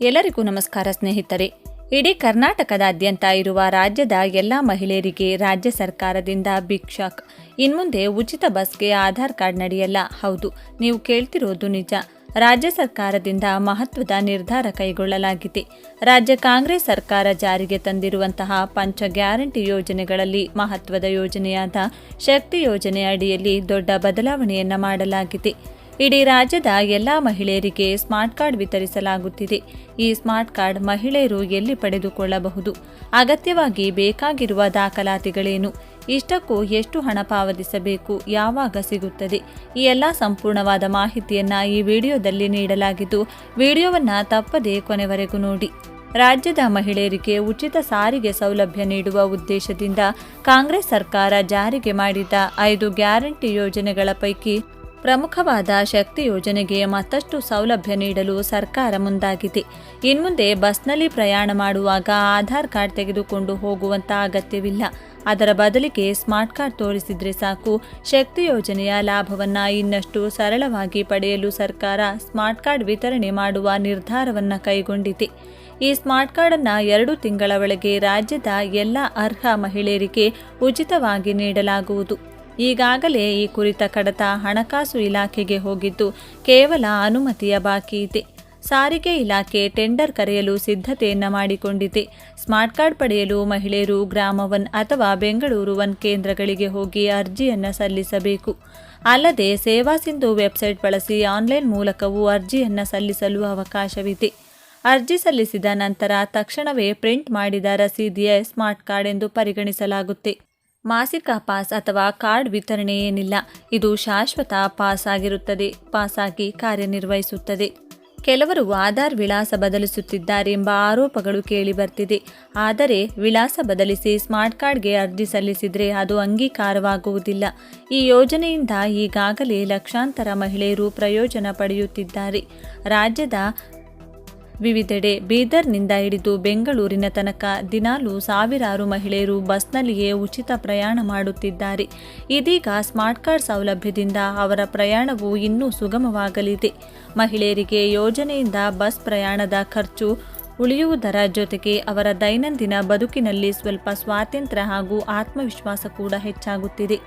ಎಲ್ಲರಿಗೂ ನಮಸ್ಕಾರ ಸ್ನೇಹಿತರೆ. ಇಡೀ ಕರ್ನಾಟಕದಾದ್ಯಂತ ಇರುವ ರಾಜ್ಯದ ಎಲ್ಲ ಮಹಿಳೆಯರಿಗೆ ರಾಜ್ಯ ಸರ್ಕಾರದಿಂದ ಬಿಗ್ ಶಾಕ್ ಇನ್ಮುಂದೆ ಉಚಿತ ಬಸ್ಗೆ ಆಧಾರ್ ಕಾರ್ಡ್ ನಡೆಯಲ್ಲ. ಹೌದು, ನೀವು ಕೇಳ್ತಿರೋದು ನಿಜ. ರಾಜ್ಯ ಸರ್ಕಾರದಿಂದ ಮಹತ್ವದ ನಿರ್ಧಾರ ಕೈಗೊಳ್ಳಲಾಗಿದೆ. ರಾಜ್ಯ ಕಾಂಗ್ರೆಸ್ ಸರ್ಕಾರ ಜಾರಿಗೆ ತಂದಿರುವಂತಹ ಪಂಚ ಗ್ಯಾರಂಟಿ ಯೋಜನೆಗಳಲ್ಲಿ ಮಹತ್ವದ ಯೋಜನೆಯಾದ ಶಕ್ತಿ ಯೋಜನೆ ಅಡಿಯಲ್ಲಿ ದೊಡ್ಡ ಬದಲಾವಣೆಯನ್ನ ಮಾಡಲಾಗಿದೆ. ಇಡೀ ರಾಜ್ಯದ ಎಲ್ಲ ಮಹಿಳೆಯರಿಗೆ ಸ್ಮಾರ್ಟ್ ಕಾರ್ಡ್ ವಿತರಿಸಲಾಗುತ್ತಿದೆ. ಈ ಸ್ಮಾರ್ಟ್ ಕಾರ್ಡ್ ಮಹಿಳೆಯರು ಎಲ್ಲಿ ಪಡೆದುಕೊಳ್ಳಬಹುದು? ಅಗತ್ಯವಾಗಿ ಬೇಕಾಗಿರುವ ದಾಖಲಾತಿಗಳೇನು? ಇಷ್ಟಕ್ಕೂ ಎಷ್ಟು ಹಣ ಪಾವತಿಸಬೇಕು? ಯಾವಾಗ ಸಿಗುತ್ತದೆ? ಈ ಎಲ್ಲ ಸಂಪೂರ್ಣವಾದ ಮಾಹಿತಿಯನ್ನ ಈ ವಿಡಿಯೋದಲ್ಲಿ ನೀಡಲಾಗಿದ್ದು, ವಿಡಿಯೋವನ್ನ ತಪ್ಪದೇ ಕೊನೆವರೆಗೂ ನೋಡಿ. ರಾಜ್ಯದ ಮಹಿಳೆಯರಿಗೆ ಉಚಿತ ಸಾರಿಗೆ ಸೌಲಭ್ಯ ನೀಡುವ ಉದ್ದೇಶದಿಂದ ಕಾಂಗ್ರೆಸ್ ಸರ್ಕಾರ ಜಾರಿಗೆ ಮಾಡಿದ ಐದು ಗ್ಯಾರಂಟಿ ಯೋಜನೆಗಳ ಪೈಕಿ ಪ್ರಮುಖವಾದ ಶಕ್ತಿ ಯೋಜನೆಗೆ ಮತ್ತಷ್ಟು ಸೌಲಭ್ಯ ನೀಡಲು ಸರ್ಕಾರ ಮುಂದಾಗಿದೆ. ಇನ್ಮುಂದೆ ಬಸ್ನಲ್ಲಿ ಪ್ರಯಾಣ ಮಾಡುವಾಗ ಆಧಾರ್ ಕಾರ್ಡ್ ತೆಗೆದುಕೊಂಡು ಹೋಗುವಂತ ಅಗತ್ಯವಿಲ್ಲ. ಅದರ ಬದಲಿಗೆ ಸ್ಮಾರ್ಟ್ ಕಾರ್ಡ್ ತೋರಿಸಿದ್ರೆ ಸಾಕು. ಶಕ್ತಿ ಯೋಜನೆಯ ಲಾಭವನ್ನ ಇನ್ನಷ್ಟು ಸರಳವಾಗಿ ಪಡೆಯಲು ಸರ್ಕಾರ ಸ್ಮಾರ್ಟ್ ಕಾರ್ಡ್ ವಿತರಣೆ ಮಾಡುವ ನಿರ್ಧಾರವನ್ನ ಕೈಗೊಂಡಿದೆ. ಈ ಸ್ಮಾರ್ಟ್ ಕಾರ್ಡ್ ಅನ್ನ ಎರಡು ತಿಂಗಳ ಒಳಗೆ ರಾಜ್ಯದ ಎಲ್ಲ ಅರ್ಹ ಮಹಿಳೆಯರಿಗೆ ಉಚಿತವಾಗಿ ನೀಡಲಾಗುವುದು. ಈಗಾಗಲೇ ಈ ಕುರಿತ ಕಡತ ಹಣಕಾಸು ಇಲಾಖೆಗೆ ಹೋಗಿದ್ದು ಕೇವಲ ಅನುಮತಿಯ ಬಾಕಿ ಇದೆ. ಸಾರಿಗೆ ಇಲಾಖೆ ಟೆಂಡರ್ ಕರೆಯಲು ಸಿದ್ಧತೆಯನ್ನ ಮಾಡಿಕೊಂಡಿದೆ. ಸ್ಮಾರ್ಟ್ ಕಾರ್ಡ್ ಪಡೆಯಲು ಮಹಿಳೆಯರು ಗ್ರಾಮ ಒನ್ ಅಥವಾ ಬೆಂಗಳೂರು ಒನ್ ಕೇಂದ್ರಗಳಿಗೆ ಹೋಗಿ ಅರ್ಜಿಯನ್ನು ಸಲ್ಲಿಸಬೇಕು. ಅಲ್ಲದೆ ಸೇವಾ ಸಿಂಧು ವೆಬ್ಸೈಟ್ ಬಳಸಿ ಆನ್ಲೈನ್ ಮೂಲಕವೂ ಅರ್ಜಿಯನ್ನು ಸಲ್ಲಿಸಲು ಅವಕಾಶವಿದೆ. ಅರ್ಜಿ ಸಲ್ಲಿಸಿದ ನಂತರ ತಕ್ಷಣವೇ ಪ್ರಿಂಟ್ ಮಾಡಿದ ರಸೀದಿಯ ಸ್ಮಾರ್ಟ್ ಕಾರ್ಡ್ ಎಂದು ಪರಿಗಣಿಸಲಾಗುತ್ತೆ. ಮಾಸಿಕ ಪಾಸ್ ಅಥವಾ ಕಾರ್ಡ್ ವಿತರಣೆ ಏನಿಲ್ಲ. ಇದು ಶಾಶ್ವತ ಪಾಸ್ ಆಗಿರುತ್ತದೆ. ಪಾಸ್ ಆಗಿ ಕಾರ್ಯನಿರ್ವಹಿಸುತ್ತದೆ. ಕೆಲವರು ಆಧಾರ್ ವಿಳಾಸ ಬದಲಿಸುತ್ತಿದ್ದಾರೆ ಎಂಬ ಆರೋಪಗಳು ಕೇಳಿಬರ್ತಿದೆ ಆದರೆ ವಿಳಾಸ ಬದಲಿಸಿ ಸ್ಮಾರ್ಟ್ ಕಾರ್ಡ್ಗೆ ಅರ್ಜಿ ಸಲ್ಲಿಸಿದರೆ ಅದು ಅಂಗೀಕಾರವಾಗುವುದಿಲ್ಲ. ಈ ಯೋಜನೆಯಿಂದ ಈಗಾಗಲೇ ಲಕ್ಷಾಂತರ ಮಹಿಳೆಯರು ಪ್ರಯೋಜನ ಪಡೆಯುತ್ತಿದ್ದಾರೆ. ರಾಜ್ಯದ ವಿವಿಧೆಡೆ ಬೀದರ್ನಿಂದ ಹಿಡಿದು ಬೆಂಗಳೂರಿನ ತನಕ ದಿನಾಲೂ ಸಾವಿರಾರು ಮಹಿಳೆಯರು ಬಸ್ನಲ್ಲಿಯೇ ಉಚಿತ ಪ್ರಯಾಣ ಮಾಡುತ್ತಿದ್ದಾರೆ. ಇದೀಗ ಸ್ಮಾರ್ಟ್ ಕಾರ್ಡ್ ಸೌಲಭ್ಯದಿಂದ ಅವರ ಪ್ರಯಾಣವು ಇನ್ನೂ ಸುಗಮವಾಗಲಿದೆ. ಮಹಿಳೆಯರಿಗೆ ಯೋಜನೆಯಿಂದ ಬಸ್ ಪ್ರಯಾಣದ ಖರ್ಚು ಉಳಿಯುವುದರ ಜೊತೆಗೆ ಅವರ ದೈನಂದಿನ ಬದುಕಿನಲ್ಲಿ ಸ್ವಲ್ಪ ಸ್ವಾತಂತ್ರ್ಯ ಹಾಗೂ ಆತ್ಮವಿಶ್ವಾಸ ಕೂಡ ಹೆಚ್ಚಾಗುತ್ತಿದೆ.